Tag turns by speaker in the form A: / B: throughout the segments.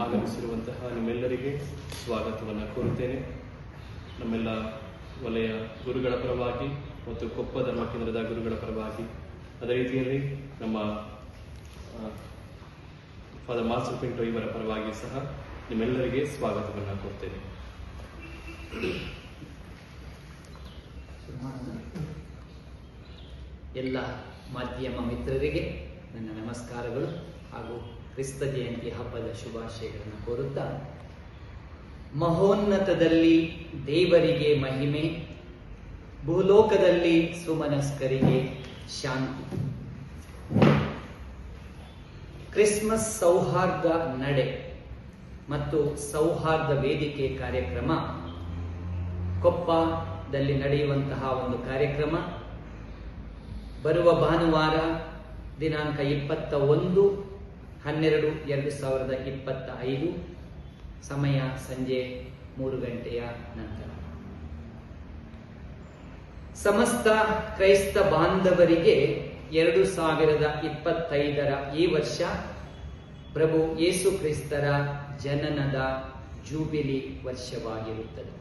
A: ಆಗಮಿಸಿರುವಂತಹ ನಿಮ್ಮೆಲ್ಲರಿಗೆ ಸ್ವಾಗತವನ್ನು ಕೋರುತ್ತೇನೆ. ನಮ್ಮೆಲ್ಲ ವಲಯ ಗುರುಗಳ ಪರವಾಗಿ ಮತ್ತು ಕೊಪ್ಪ ಧರ್ಮ ಕೇಂದ್ರದ ಗುರುಗಳ ಪರವಾಗಿ. ಅದೇ ರೀತಿಯಲ್ಲಿ ನಮ್ಮ ಫಾದರ್ ಮಾಸ್ಟರ್ ಪಿಂಟೋ ಇವರ ಪರವಾಗಿ ಸಹ ನಿಮ್ಮೆಲ್ಲರಿಗೆ ಸ್ವಾಗತವನ್ನು ಕೋರ್ತೇನೆ
B: ಎಲ್ಲ ಮಾಧ್ಯಮ ಮಿತ್ರರಿಗೆ ನನ್ನ ನಮಸ್ಕಾರಗಳು ಹಾಗೂ ಕ್ರಿಸ್ತ ಜಯಂತಿ ಹಬ್ಬದ ಶುಭಾಶಯಗಳನ್ನು ಕೋರುತ್ತಾ? ಮಹೋನ್ನತದಲ್ಲಿ ದೇವರಿಗೆ ಮಹಿಮೆ, ಭೂಲೋಕದಲ್ಲಿ ಸುಮನಸ್ಕರಿಗೆ ಶಾಂತಿ. ಕ್ರಿಸ್ಮಸ್ ಸೌಹಾರ್ದ ನಡೆ ಮತ್ತು ಸೌಹಾರ್ದ ವೇದಿಕೆ ಕಾರ್ಯಕ್ರಮ. ಕೊಪ್ಪದಲ್ಲಿ ನಡೆಯುವಂತಹ ಒಂದು ಕಾರ್ಯಕ್ರಮ. ಬರುವ ಭಾನುವಾರ ದಿನಾಂಕ ಇಪ್ಪತ್ತ ಒಂದು ಹನ್ನೆರಡು ಎರಡು ಸಾವಿರದ ಇಪ್ಪತ್ತ ಐದು ಸಮಯ ಸಂಜೆ ಮೂರು ಗಂಟೆಯ ನಂತರ. ಸಮಸ್ತ ಕ್ರೈಸ್ತ ಬಾಂಧವರಿಗೆ ಎರಡು ಸಾವಿರದ ಇಪ್ಪತ್ತೈದರ ಈ ವರ್ಷ ಪ್ರಭು ಯೇಸು ಕ್ರಿಸ್ತರ ಜನನದ ಜೂಬಿಲಿ ವರ್ಷವಾಗಿರುತ್ತದೆ.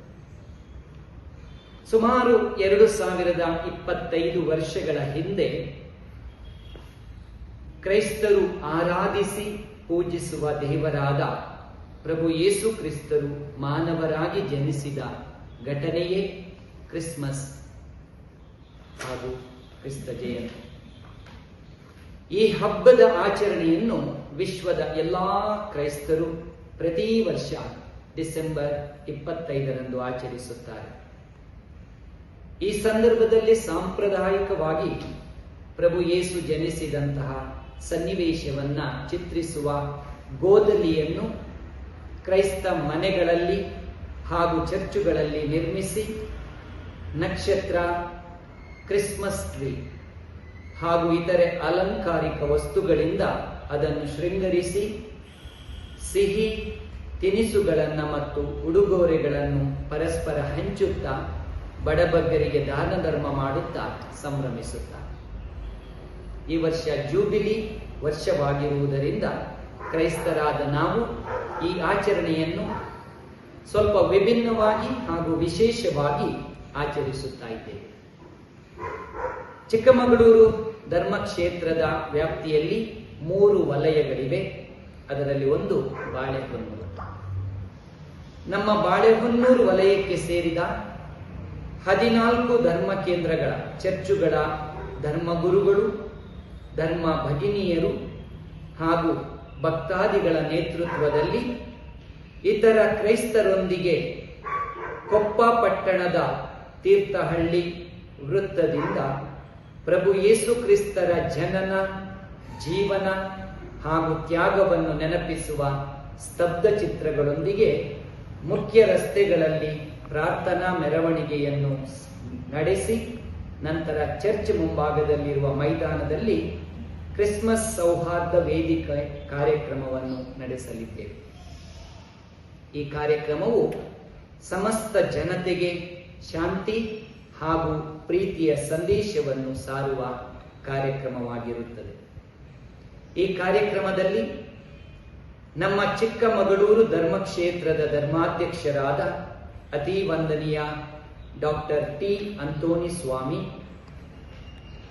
B: ಸುಮಾರು ಎರಡು ಸಾವಿರದ ಇಪ್ಪತ್ತೈದು ವರ್ಷಗಳ ಹಿಂದೆ ಕ್ರೈಸ್ತರು ಆರಾಧಿಸಿ ಪೂಜಿಸುವ ದೇವರಾದ ಪ್ರಭು ಯೇಸು ಕ್ರಿಸ್ತರು ಮಾನವರಾಗಿ ಜನಿಸಿದ ಘಟನೆಯೇ ಕ್ರಿಸ್ಮಸ್ ಹಾಗೂ ಕ್ರಿಸ್ತ ಜಯಂತಿ. ಈ ಹಬ್ಬದ ಆಚರಣೆಯನ್ನು ವಿಶ್ವದ ಎಲ್ಲಾ ಕ್ರೈಸ್ತರು ಪ್ರತಿ ವರ್ಷ ಡಿಸೆಂಬರ್ ಇಪ್ಪತ್ತೈದರಂದು ಆಚರಿಸುತ್ತಾರೆ. ಈ ಸಂದರ್ಭದಲ್ಲಿ ಸಾಂಪ್ರದಾಯಿಕವಾಗಿ ಪ್ರಭು ಯೇಸು ಜನಿಸಿದಂತಹ ಸನ್ನಿವೇಶವನ್ನ ಚಿತ್ರಿಸುವ ಗೋದಲಿಯನ್ನು ಕ್ರೈಸ್ತ ಮನೆಗಳಲ್ಲಿ ಹಾಗೂ ಚರ್ಚುಗಳಲ್ಲಿ ನಿರ್ಮಿಸಿ ನಕ್ಷತ್ರ, ಕ್ರಿಸ್ಮಸ್ ಟ್ರೀ ಹಾಗೂ ಇತರೆ ಅಲಂಕಾರಿಕ ವಸ್ತುಗಳಿಂದ ಅದನ್ನು ಶೃಂಗರಿಸಿ ಸಿಹಿ, ತಿನಿಸುಗಳನ್ನು ಮತ್ತು ಉಡುಗೊರೆಗಳನ್ನು ಪರಸ್ಪರ ಹಂಚುತ್ತಾ ಬಡಬಗ್ಗರಿಗೆ ದಾನ ಧರ್ಮ ಮಾಡುತ್ತಾ ಸಂಭ್ರಮಿಸುತ್ತಾರೆ ಈ ವರ್ಷ ಜೂಬಿಲಿ ವರ್ಷವಾಗಿರುವುದರಿಂದ ಕ್ರೈಸ್ತರಾದ ನಾವು ಈ ಆಚರಣೆಯನ್ನು ಸ್ವಲ್ಪ ವಿಭಿನ್ನವಾಗಿ ಹಾಗೂ ವಿಶೇಷವಾಗಿ ಆಚರಿಸುತ್ತಾ ಇದ್ದೇವೆ. ಚಿಕ್ಕಮಗಳೂರು ಧರ್ಮಕ್ಷೇತ್ರದ ವ್ಯಾಪ್ತಿಯಲ್ಲಿ ಮೂರು ವಲಯಗಳಿವೆ. ಅದರಲ್ಲಿ ಒಂದು ಬಾಳೆಹೊನ್ನೂರು. ನಮ್ಮ ಬಾಳೆಹೊನ್ನೂರು ವಲಯಕ್ಕೆ ಸೇರಿದ ಹದಿನಾಲ್ಕು ಧರ್ಮ ಕೇಂದ್ರಗಳ ಚರ್ಚುಗಳ ಧರ್ಮಗುರುಗಳು ಧರ್ಮ ಭಗಿನಿಯರು ಹಾಗೂ ಭಕ್ತಾದಿಗಳ ನೇತೃತ್ವದಲ್ಲಿ ಇತರ ಕ್ರೈಸ್ತರೊಂದಿಗೆ ಕೊಪ್ಪ ಪಟ್ಟಣದ ತೀರ್ಥಹಳ್ಳಿ ವೃತ್ತದಿಂದ ಪ್ರಭು ಯೇಸು ಕ್ರಿಸ್ತರ ಜನನ, ಜೀವನ ಹಾಗೂ ತ್ಯಾಗವನ್ನು ನೆನಪಿಸುವ ಸ್ತಬ್ಧ ಚಿತ್ರಗಳೊಂದಿಗೆ ಮುಖ್ಯ ರಸ್ತೆಗಳಲ್ಲಿ ಪ್ರಾರ್ಥನಾ ಮೆರವಣಿಗೆಯನ್ನು ನಡೆಸಿ ನಂತರ ಚರ್ಚ್ ಮುಂಭಾಗದಲ್ಲಿರುವ ಮೈದಾನದಲ್ಲಿ ಕ್ರಿಸ್ಮಸ್ ಸೌಹಾರ್ದ ವೇದಿಕೆ ಕಾರ್ಯಕ್ರಮವನ್ನು ನಡೆಸಲಿದ್ದೇವೆ. ಈ ಕಾರ್ಯಕ್ರಮವು ಸಮಸ್ತ ಜನತೆಗೆ ಶಾಂತಿ ಹಾಗೂ ಪ್ರೀತಿಯ ಸಂದೇಶವನ್ನು ಸಾರುವ ಕಾರ್ಯಕ್ರಮವಾಗಿರುತ್ತದೆ. ಈ ಕಾರ್ಯಕ್ರಮದಲ್ಲಿ ನಮ್ಮ ಚಿಕ್ಕಮಗಳೂರು ಧರ್ಮಕ್ಷೇತ್ರದ ಧರ್ಮಾಧ್ಯಕ್ಷರಾದ ಅತಿ ವಂದನೀಯ ಡಾಕ್ಟರ್ ಟಿ ಅಂತೋನಿ ಸ್ವಾಮಿ,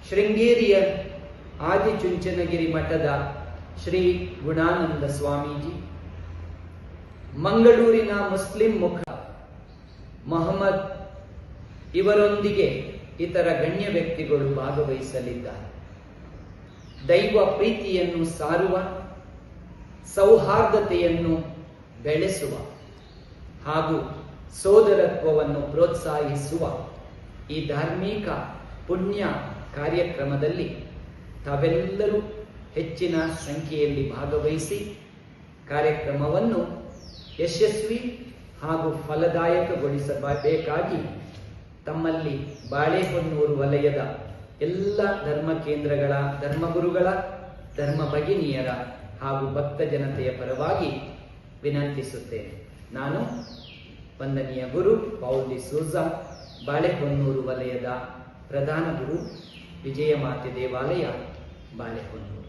B: ಶೃಂಗೇರಿಯ ಆದಿಚುಂಚನಗಿರಿ ಮಠದ ಶ್ರೀ ಗುಣಾನಂದ ಸ್ವಾಮೀಜಿ, ಮಂಗಳೂರಿನ ಮುಸ್ಲಿಂ ಮುಖ ಮೊಹಮ್ಮದ್ ಇವರೊಂದಿಗೆ ಇತರ ಗಣ್ಯ ವ್ಯಕ್ತಿಗಳು ಭಾಗವಹಿಸಲಿದ್ದಾರೆ. ದೈವ ಪ್ರೀತಿಯನ್ನು ಸಾರುವ, ಸೌಹಾರ್ದತೆಯನ್ನು ಬೆಳೆಸುವ ಹಾಗೂ ಸೋದರತ್ವವನ್ನು ಪ್ರೋತ್ಸಾಹಿಸುವ ಈ ಧಾರ್ಮಿಕ ಪುಣ್ಯ ಕಾರ್ಯಕ್ರಮದಲ್ಲಿ ತಾವೆಲ್ಲರೂ ಹೆಚ್ಚಿನ ಸಂಖ್ಯೆಯಲ್ಲಿ ಭಾಗವಹಿಸಿ ಕಾರ್ಯಕ್ರಮವನ್ನು ಯಶಸ್ವಿ ಹಾಗೂ ಫಲದಾಯಕಗೊಳಿಸಬೇಕಾಗಿ ತಮ್ಮಲ್ಲಿ ಬಾಳೆಹೊನ್ನೂರು ವಲಯದ ಎಲ್ಲ ಧರ್ಮ ಕೇಂದ್ರಗಳ ಧರ್ಮಗುರುಗಳ, ಧರ್ಮ ಭಗಿನಿಯರ ಹಾಗೂ ಭಕ್ತ ಜನತೆಯ ಪರವಾಗಿ ವಿನಂತಿಸುತ್ತೇನೆ. ನಾನು ವಂದನೀಯ ಗುರು ಪೌಲ್ ಸೂಜಾ ಬಾಳೆಹೊನ್ನೂರು ವಲಯದ ಪ್ರಧಾನ ಗುರು ವಿಜಯ ಮಾತೆ ದೇವಾಲಯ ಬಾಳೆಹೊನ್ನೂರು.